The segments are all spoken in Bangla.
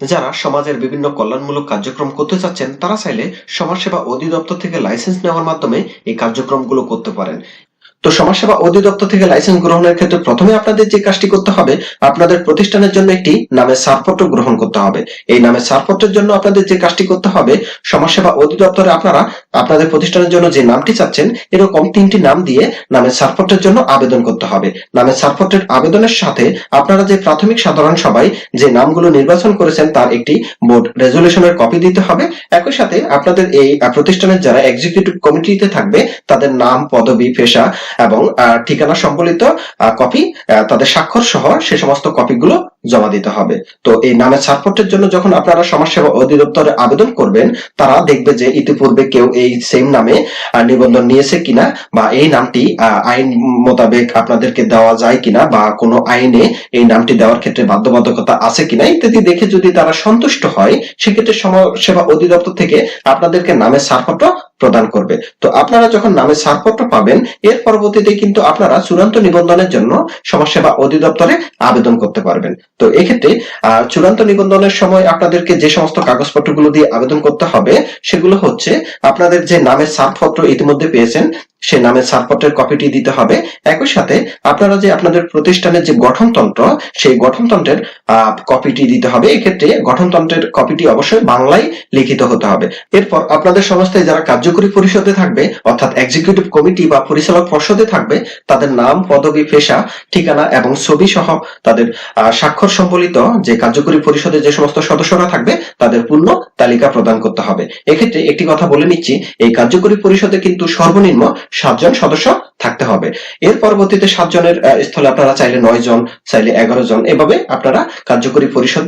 যারা সমাজের বিভিন্ন কল্যাণমূলক কার্যক্রম করতে চাচ্ছেন, তারা চাইলে সমাজসেবা অধিদপ্তর থেকে লাইসেন্স নেওয়ার মাধ্যমে এই কার্যক্রমগুলো করতে পারেন। তো সমাজসেবা অধিদপ্তর থেকে লাইসেন্স গ্রহণের ক্ষেত্রে প্রথমে আপনাদের যে কাজটি করতে হবে, আপনাদের প্রতিষ্ঠানের জন্য একটি নামের ছাড়পত্র গ্রহণ করতে হবে। এই নামের ছাড়পত্রের জন্য আপনাদের যে কাজটি করতে হবে, সমাজসেবা অধিদপ্তরে আপনারা আপনাদের প্রতিষ্ঠানের জন্য যে নামটি চাচ্ছেন, এরকম তিনটি নাম দিয়ে নামের ছাড়পত্রের জন্য আবেদন করতে হবে। নামের ছাড়পত্রের আবেদনের সাথে আপনারা যে প্রাথমিক সাধারণ সভায় যে নামগুলো নির্বাচন করেছেন, তার একটি বোর্ড রেজলিউশনের কপি দিতে হবে। একই সাথে আপনাদের এই প্রতিষ্ঠানের যারা এক্সিকিউটিভ কমিটিতে থাকবে, তাদের নাম, পদবি, পেশা এবং ঠিকানা সম্বলিত কপি তাদের স্বাক্ষর সহ সে সমস্ত কপিগুলো জমা দিতে হবে। তো এই নামের ছাড়পত্রের জন্য যখন আপনারা সমাজসেবা অধিদপ্তরে আবেদন করবেন, তারা দেখবে যে ইতিপূর্বে কেউ এই সেম নামে নিবন্ধন নিয়েছে কিনা বা এই নামটি আইন মোতাবেক আপনাদেরকে দেওয়া যায় কিনা বা কোনো আইনে এই নামটি দেওয়ার ক্ষেত্রে বাধ্যবাধকতা আছে কিনা ইত্যাদি দেখে যদি তারা সন্তুষ্ট হয়, সেক্ষেত্রে সমাজসেবা অধিদপ্তর থেকে আপনাদেরকে নামের ছাড়পত্র প্রদান করবে। তো আপনারা যখন নামের ছাড়পত্র পাবেন, এর পরবর্তীতে কিন্তু আপনারা চূড়ান্ত নিবন্ধনের জন্য সমাজসেবা অধিদপ্তরে আবেদন করতে পারবেন। তো এক্ষেত্রে চূড়ান্ত নিবন্ধনের সময় আপনাদেরকে যে সমস্ত কাগজপত্রগুলো দিয়ে আবেদন করতে হবে সেগুলো হচ্ছে আপনাদের যে নামের ছাড়পত্র ইতিমধ্যে পেয়েছেন সে নামের ছাড়পত্রের কপিটি দিতে হবে। একই সাথে আপনারা যে আপনাদের প্রতিষ্ঠানের যে গঠনতন্ত্র সেই গঠনতন্ত্রের কপিটি দিতে হবে। এক্ষেত্রে গঠনতন্ত্রের কপিটি অবশ্যই বাংলায় লিখিত হতে হবে। এরপর আপনাদের সংস্থায় যারা কার্যকরী পরিষদে থাকবে অর্থাৎ এক্সিকিউটিভ কমিটি বা পরিচালক পর্ষদে থাকবে তাদের নাম পদবি পেশা ঠিকানা এবং ছবি সহ তাদের আহ, স্বাক্ষর সম্বলিত যে কার্যকরী পরিষদের যে সমস্ত সদস্যরা থাকবে, তাদের পূর্ণ তালিকা প্রদান করতে হবে। এক্ষেত্রে একটি কথা বলে নিচ্ছি, এই কার্যকরী পরিষদে কিন্তু সর্বনিম্ন সাতজন সদস্য থাকতে হবে। এর পরবর্তীতে সাতজনের স্থলে আপনারা চাইলে নয় জন, চাইলে এগারো জন, এভাবে আপনারা কার্যকরী পরিষদ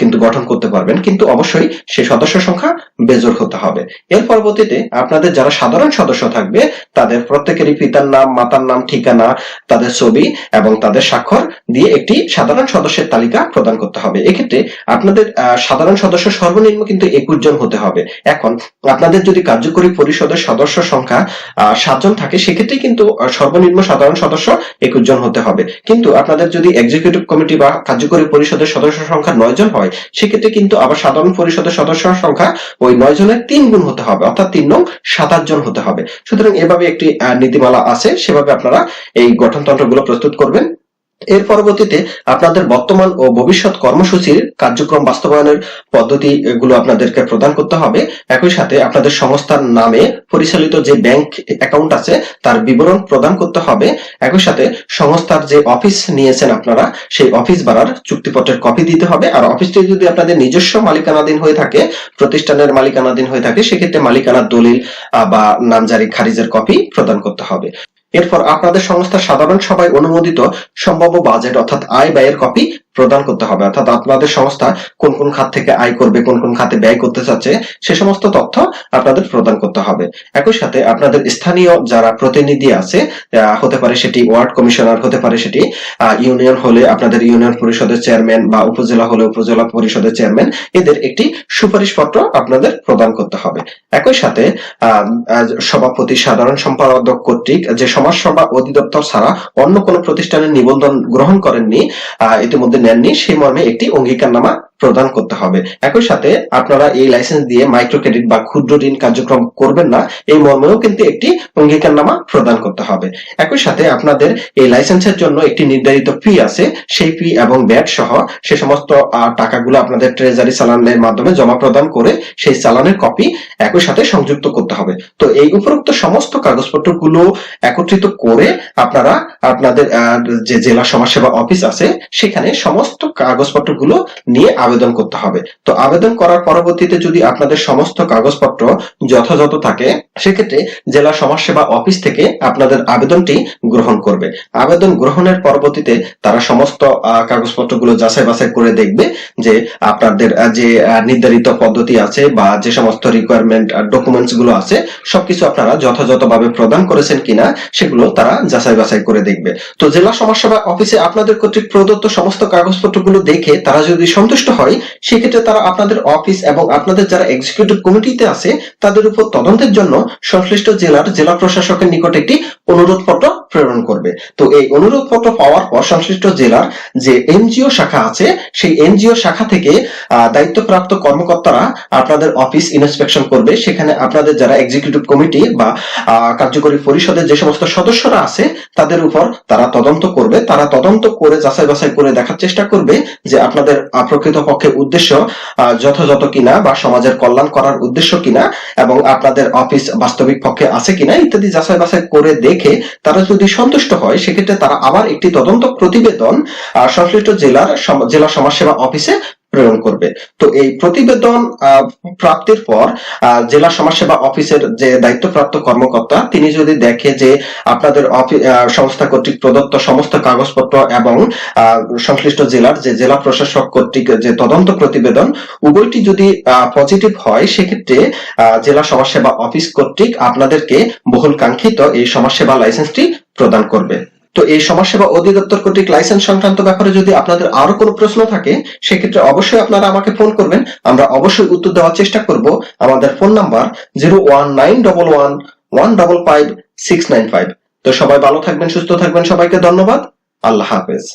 কিন্তু গঠন করতে পারবেন। কিন্তু অবশ্যই সেই সদস্য সংখ্যা বেজোর হতে হবে। এর পরবর্তীতে আপনাদের যারা সাধারণ সদস্য থাকবে, তাদের প্রত্যেকেরই পিতার নাম, মাতার নাম, ঠিকানা, তাদের ছবি এবং তাদের স্বাক্ষর দিয়ে একটি সাধারণ সদস্যের তালিকা প্রদান করতে হবে। এক্ষেত্রে আপনাদের সাধারণ সদস্য সর্বনিম্ন কিন্তু একুশ জন হতে হবে। এখন আপনাদের যদি কার্যকরী পরিষদের সদস্য সংখ্যা সাতজন থাকে, সেক্ষেত্রে কিন্তু সর্বনিম্ন সাধারণ সদস্য একুশ জন হতে হবে। কিন্তু আপনাদের যদি এক্সিকিউটিভ কমিটি বা কার্যকরী পরিষদের সদস্য সংখ্যা নয় জন হয়, সেক্ষেত্রে কিন্তু আবার সাধারণ পরিষদের সদস্য সংখ্যা ওই নয় জনের তিন গুণ হতে হবে, অর্থাৎ তিন নং সাত আট জন হতে হবে। সুতরাং এভাবে একটি নীতিমালা আছে, সেভাবে আপনারা এই গঠনতন্ত্রগুলো প্রস্তুত করবেন। এর পরবর্তীতে আপনাদের বর্তমান ও ভবিষ্যৎ কর্মসূচির কার্যক্রম বাস্তবায়নের পদ্ধতি গুলো আপনাদেরকে প্রদান করতে হবে। একই সাথে আপনাদের সংস্থার নামে পরিচালিত যে ব্যাংক অ্যাকাউন্ট আছে, তার বিবরণ প্রদান করতে হবে। একই সাথে সংস্থার যে অফিস নিয়েছেন আপনারা, সেই অফিস ভাড়ার চুক্তিপত্রের কপি দিতে হবে। আর অফিসটি যদি আপনাদের নিজস্ব মালিকানাধীন হয়ে থাকে, প্রতিষ্ঠানের মালিকানাধীন হয়ে থাকে, সেক্ষেত্রে মালিকানার দলিল বা নামজারি খারিজের কপি প্রদান করতে হবে। এরপর আপনাদের সংস্থার সাধারণ সভায় অনুমোদিত সম্ভাব্য বাজেট অর্থাৎ আয় ব্যয়ের কপি প্রদান করতে হবে। অর্থাৎ আপনাদের সংস্থা কোন কোন খাত থেকে আয় করবে, কোন কোন খাতে ব্যয় করতে চাচ্ছে, সে সমস্ত তথ্য আপনাদের প্রদান করতে হবে। একই সাথে আপনাদের স্থানীয় যারা প্রতিনিধি আছে হতে পারে সেটি ওয়ার্ড কমিশনার, হতে পারে সেটি ইউনিয়ন হলে আপনাদের ইউনিয়ন পরিষদের চেয়ারম্যান বা উপজেলা হলে উপজেলা পরিষদের চেয়ারম্যান, এদের একটি সুপারিশপত্র আপনাদের প্রদান করতে হবে। একই সাথে সভাপতি সাধারণ সম্পাদক কর্তৃক যে সমাজসেবা অধিদপ্তর ছাড়া অন্য কোনো প্রতিষ্ঠানের নিবন্ধন গ্রহণ করেননি ইতিমধ্যে নেননি সেই মর্মে একটি অঙ্গীকারনামা প্রদান করতে হবে। একই সাথে আপনারা এই লাইসেন্স দিয়ে মাইক্রো ক্রেডিট বা ক্ষুদ্র ঋণ কার্যক্রম করবেন না, এই মর্মেও কিন্তু একটি অঙ্গীকারনামা প্রদান করতে হবে। একই সাথে আপনাদের এই লাইসেন্সের জন্য একটি নির্ধারিত ফি আছে, সেই ফি এবং ব্যাট সহ সে সমস্ত টাকাগুলো আপনাদের ট্রেজারি চালানের মাধ্যমে জমা প্রদান করে সেই চালানের কপি একই সাথে সংযুক্ত করতে হবে। তো এই উপরোক্ত সমস্ত কাগজপত্রগুলো একত্রিত করে আপনারা আপনাদের যে জেলা সমাজসেবা অফিস আছে, সেখানে সমস্ত কাগজপত্রগুলো নিয়ে আবেদন করতে হবে। তো আবেদন করার পরবর্তীতে যদি আপনাদের সমস্ত কাগজপত্র যথাযথ থাকে সেক্ষেত্রে জেলা সমাজসেবা অফিস থেকে আপনাদের আবেদনটি গ্রহণ করবে। আবেদন গ্রহণের পরবর্তীতে তারা সমস্ত আহ, কাগজপত্রগুলো যাচাই বাছাই করে দেখবে যে আপনাদের যে নির্ধারিত পদ্ধতি আছে বা যে সমস্ত রিকোয়ারমেন্ট ডকুমেন্টসগুলো আছে সবকিছু আপনারা যথাযথভাবে প্রদান করেছেন কিনা সেগুলো তারা যাচাই বাছাই করে দেখবে। তো জেলা সমাজসেবা অফিসে আপনাদের কর্তৃক প্রদত্ত সমস্ত কাগজপত্রগুলো দেখে তারা যদি সন্তুষ্ট হয়, সেক্ষেত্রে তারা আপনাদের অফিস এবং আপনাদের যারা এক্সিকিউটিভ কমিটিতে আছে, তাদের উপর তদন্তের জন্য সংশ্লিষ্ট জেলার জেলা প্রশাসকের নিকট একটি অনুরোধ পত্র প্রেরণ করবে। তো এই অনুরোধ পত্র পাওয়ার পর সংশ্লিষ্ট জেলার যে এনজিও শাখা আছে সেই এনজিও শাখা থেকে দায়িত্বপ্রাপ্ত কর্মকর্তারা আপনাদের অফিস ইন্সপেকশন করবে। সেখানে আপনাদের যারা এক্সিকিউটিভ কমিটি বা কার্যকরী পরিষদের যে সমস্ত সদস্যরা আছে তাদের উপর তারা তদন্ত করবে। তারা তদন্ত করে যাচাই বাছাই করে দেখার চেষ্টা করবে যে আপনাদের আহ, প্রকৃতপক্ষে উদ্দেশ্য যথাযথ কিনা বা সমাজের কল্যাণ করার উদ্দেশ্য কিনা এবং আপনাদের অফিস বাস্তবিক পক্ষে আছে কিনা ইত্যাদি যাচাই বাছাই করে দেখে তারা যদি সন্তুষ্ট হয় সেক্ষেত্রে তারা আবার একটি তদন্ত প্রতিবেদন সংশ্লিষ্ট জেলার জেলা সমাজসেবা অফিসে প্রেরণ করবে। তো এই প্রতিবেদন প্রাপ্তির পর জেলা সমাজসেবা অফিসের যে দায়িত্বপ্রাপ্ত কর্মকর্তা, তিনি যদি দেখে যে আপনাদের সংস্থা কর্তৃক প্রদত্ত সমস্ত কাগজপত্র এবং সংশ্লিষ্ট জেলার যে জেলা প্রশাসক কর্তৃক যে তদন্ত প্রতিবেদন, উভয়টি যদি পজিটিভ হয়, সেক্ষেত্রে জেলা সমাজসেবা অফিস কর্তৃক আপনাদেরকে বহুল কাঙ্ক্ষিত এই সমাজসেবা লাইসেন্সটি প্রদান করবে। তো এই সমাজসেবা অধিদপ্তর কর্তৃক লাইসেন্স সংক্রান্ত ব্যাপারে যদি আপনাদের আরও কোনো প্রশ্ন থাকে, সেক্ষেত্রে অবশ্যই আপনারা আমাকে ফোন করবেন। আমরা অবশ্যই উত্তর দেওয়ার চেষ্টা করব। আমাদের phone number zero one nine double one one double five six nine five তো সবাই ভালো থাকবেন, সুস্থ থাকবেন, সবাইকে ধন্যবাদ। আল্লাহ হাফেজ।